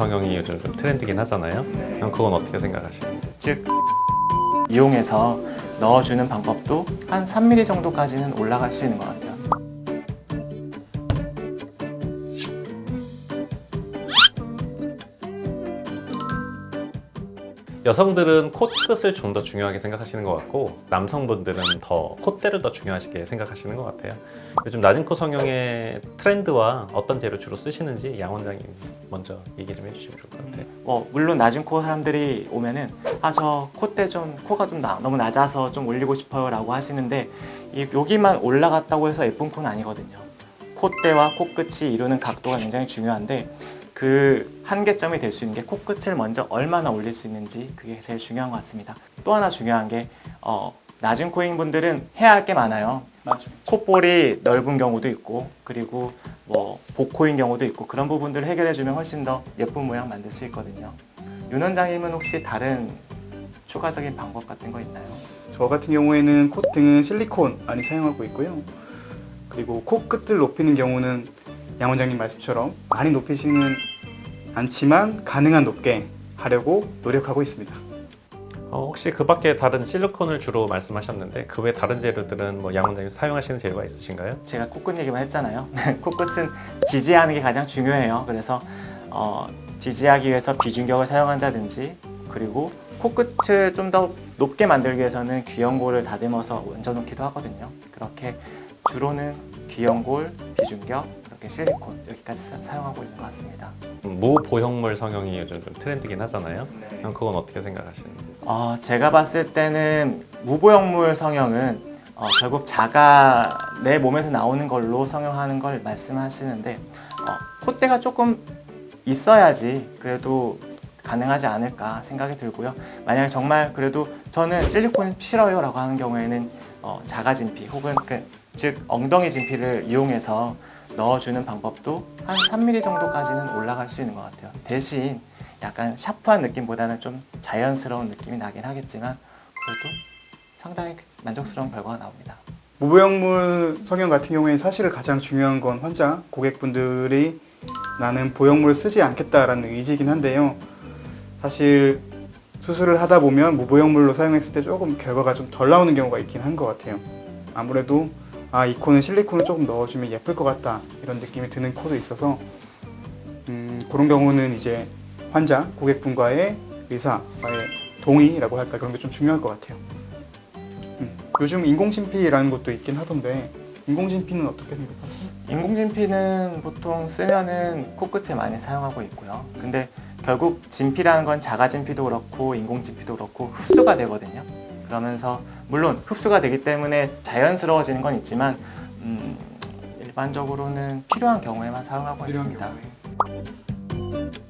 성형이 요즘 좀 트렌드긴 하잖아요. 그럼 그건 어떻게 생각하시는지? 즉 이용해서 넣어주는 방법도 한 3mm 정도까지는 올라갈 수 있는 것 같아요. 여성들은 콧끝을 좀 더 중요하게 생각하시는 것 같고 남성분들은 더 콧대를 더 중요하게 생각하시는 것 같아요. 요즘 낮은 코 성형의 트렌드와 어떤 재료 주로 쓰시는지 양 원장님 먼저 얘기 좀 해주시면 좋을 것 같아요. 뭐 물론 낮은 코 사람들이 오면은 아 저 콧대 좀 코가 좀 나- 너무 낮아서 좀 올리고 싶어요라고 하시는데 이 여기만 올라갔다고 해서 예쁜 코는 아니거든요. 콧대와 코끝이 이루는 각도가 굉장히 중요한데 그 한계점이 될 수 있는 게 코끝을 먼저 얼마나 올릴 수 있는지 그게 제일 중요한 것 같습니다. 또 하나 중요한 게 어, 낮은 코인 분들은 해야 할 게 많아요. 맞죠. 콧볼이 넓은 경우도 있고 그리고 뭐 복코인 경우도 있고 그런 부분들을 해결해 주면 훨씬 더 예쁜 모양 만들 수 있거든요. 윤 원장님은 혹시 다른 추가적인 방법 같은 거 있나요? 저 같은 경우에는 콧등은 실리콘 많이 사용하고 있고요. 그리고 코끝을 높이는 경우는 양 원장님 말씀처럼 많이 높이지는 않지만 가능한 높게 하려고 노력하고 있습니다. 어, 혹시 그 밖에 다른 실리콘을 주로 말씀하셨는데 그 외 다른 재료들은 뭐 양 원장님 사용하시는 재료가 있으신가요? 제가 코끝 얘기만 했잖아요. 코끝은 지지하는 게 가장 중요해요. 그래서 어, 지지하기 위해서 비중격을 사용한다든지 그리고 코끝을 좀 더 높게 만들기 위해서는 귀연골을 다듬어서 얹어 놓기도 하거든요. 그렇게 주로는 귀연골, 비중격, 이렇게 실리콘 여기까지 사- 사용하고 있는 것 같습니다. 무보형물 성형이 요즘 좀 트렌드긴 하잖아요. 그럼 그건 어떻게 생각하시는지? 어, 제가 봤을 때는 무보형물 성형은 어, 결국 자가 내 몸에서 나오는 걸로 성형하는 걸 말씀하시는데 어, 콧대가 조금 있어야지 그래도 가능하지 않을까 생각이 들고요. 만약에 정말 그래도 저는 실리콘 싫어요라고 하는 경우에는 어, 자가 진피 혹은 그, 즉 엉덩이 진피를 이용해서 넣어주는 방법도 한 3mm 정도까지는 올라갈 수 있는 것 같아요. 대신 약간 샤프한 느낌보다는 좀 자연스러운 느낌이 나긴 하겠지만 그래도 상당히 만족스러운 결과가 나옵니다. 무보형물 성형 같은 경우에 사실 가장 중요한 건 환자 고객분들이 나는 보형물을 쓰지 않겠다라는 의지이긴 한데요. 사실 수술을 하다 보면 무보형물로 사용했을 때 조금 결과가 좀 덜 나오는 경우가 있긴 한 것 같아요. 아무래도 아, 이 코는 실리콘을 조금 넣어주면 예쁠 것 같다 이런 느낌이 드는 코도 있어서 음, 그런 경우는 이제 환자 고객분과의 의사와의 동의라고 할까 그런 게 좀 중요할 것 같아요. 음, 요즘 인공진피라는 것도 있긴 하던데 인공진피는 어떻게 생각하세요? 인공진피는 보통 쓰면은 코끝에 많이 사용하고 있고요. 근데 결국 진피라는 건 자가 진피도 그렇고 인공진피도 그렇고 흡수가 되거든요. 그러면서 물론 흡수가 되기 때문에 자연스러워지는 건 있지만 음, 일반적으로는 필요한 경우에만 사용하고 있습니다. 경우에.